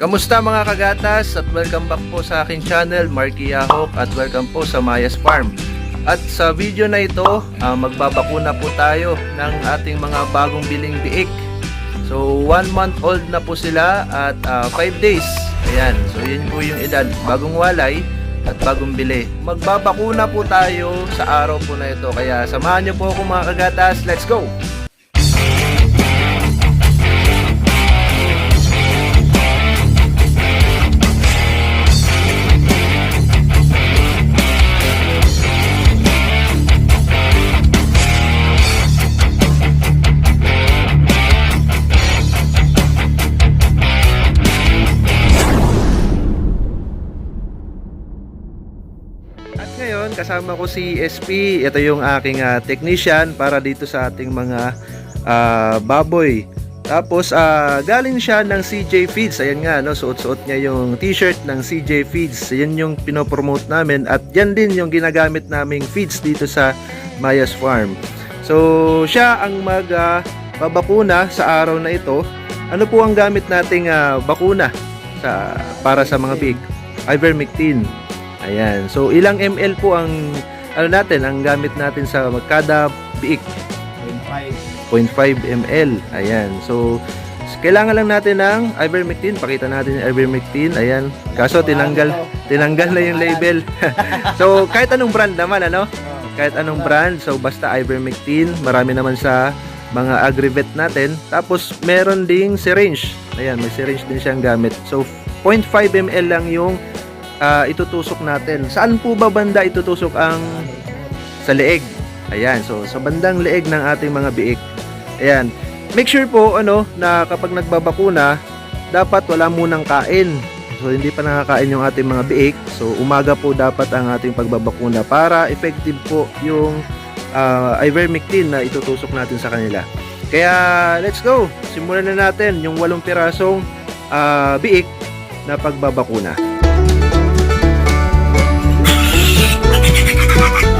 Kamusta mga kagatas at welcome back po sa aking channel Marky Yahok at welcome po sa Mayas Farm. At sa video na ito, ah, magbabakuna po tayo ng ating mga bagong biling biik. So 1 month old na po sila at 5 days. Ayan, so yun po yung edad. Bagong walay at bagong bili. Magbabakuna po tayo sa araw po na ito. Kaya samahan niyo po ako mga kagatas. Let's go! Kasama ko si SP. Ito yung aking ah, technician para dito sa ating mga ah, baboy. Tapos, ah, galing siya ng CJ Feeds. Ayan nga, no, suot-suot niya yung t-shirt ng CJ Feeds. Yan yung pinopromote namin. At yan din yung ginagamit naming feeds dito sa Mayas Farm. So, siya ang mag ah, babakuna sa araw na ito. Ano po ang gamit nating ah, bakuna sa, para sa mga big? Ivermectin. Ayan. So, ilang ml po ang ano natin, ang gamit natin sa kada biik? 0.5 ml. Ayan. So, kailangan lang natin ng ivermectin. Pakita natin yung ivermectin. Ayan. Kaso, tinanggal, tinanggal na yung label. so, kahit anong brand naman, ano? Kahit anong brand. So, basta ivermectin. Marami naman sa mga agrivet natin. Tapos, meron ding syringe. Ayan, may syringe din siyang gamit. So, 0.5 ml lang yung ah, itutusok natin. Saan po ba banda itutusok ang sa leeg? Ayan, so sa bandang leeg ng ating mga biik. Ayan. Make sure po ano na kapag nagbabakuna, dapat wala munang kain. So hindi pa nakakain yung ating mga biik. So umaga po dapat ang ating pagbabakuna para effective po yung ah, ivermectin na itutusok natin sa kanila. Kaya let's go. Simulan na natin yung walong pirasong ah, biik na pagbabakuna. 哈哈哈！哈哈。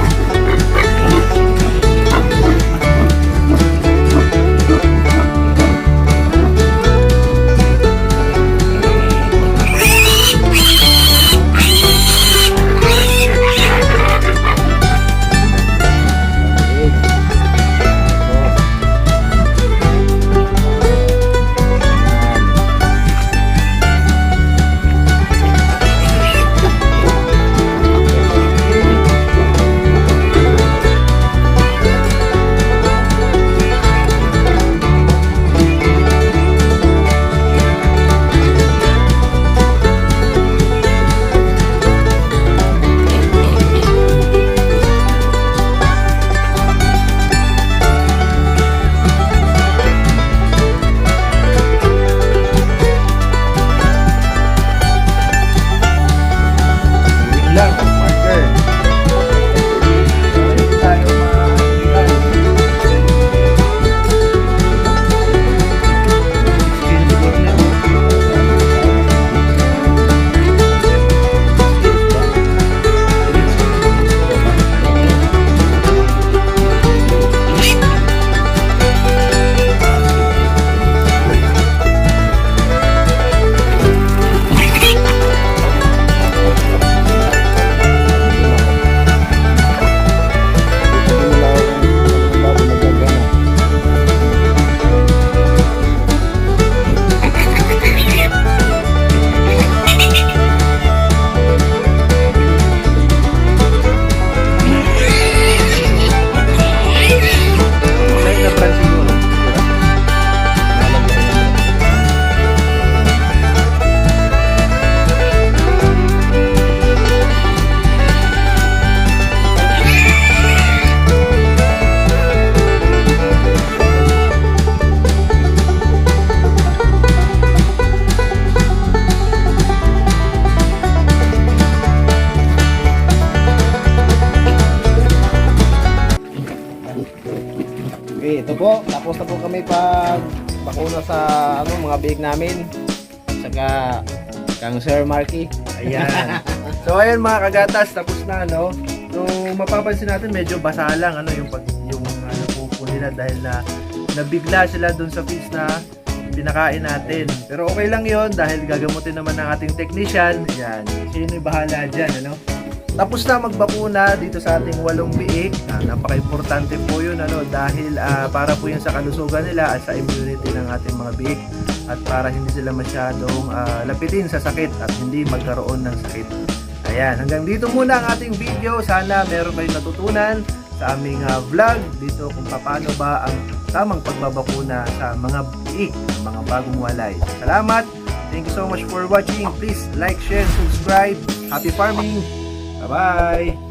Ito po. Tapos na po kami pag bakuna sa ano, mga big namin. Saka kang Sir Marky. Ayan. So ayan mga kagatas, tapos na no. So mapapansin natin medyo basa lang ano yung pag yung ano pupo nila dahil na nabigla sila dun sa feeds na pinakain natin. Pero okay lang yon dahil gagamutin naman ng ating technician. Yan, siya yung bahala dyan, ano? Tapos na magbakuna dito sa ating walong biik. Ah, napaka-importante po yun ano, dahil ah, para po yun sa kalusugan nila at sa immunity ng ating mga biik at para hindi sila masyadong ah, lapitin sa sakit at hindi magkaroon ng sakit. Ayan, hanggang dito muna ang ating video. Sana meron kayong natutunan sa aming ah, vlog dito kung paano ba ang tamang pagbabakuna sa mga biik, mga bagong walay. Salamat! Thank you so much for watching. Please like, share, subscribe. Happy farming! Bye-bye!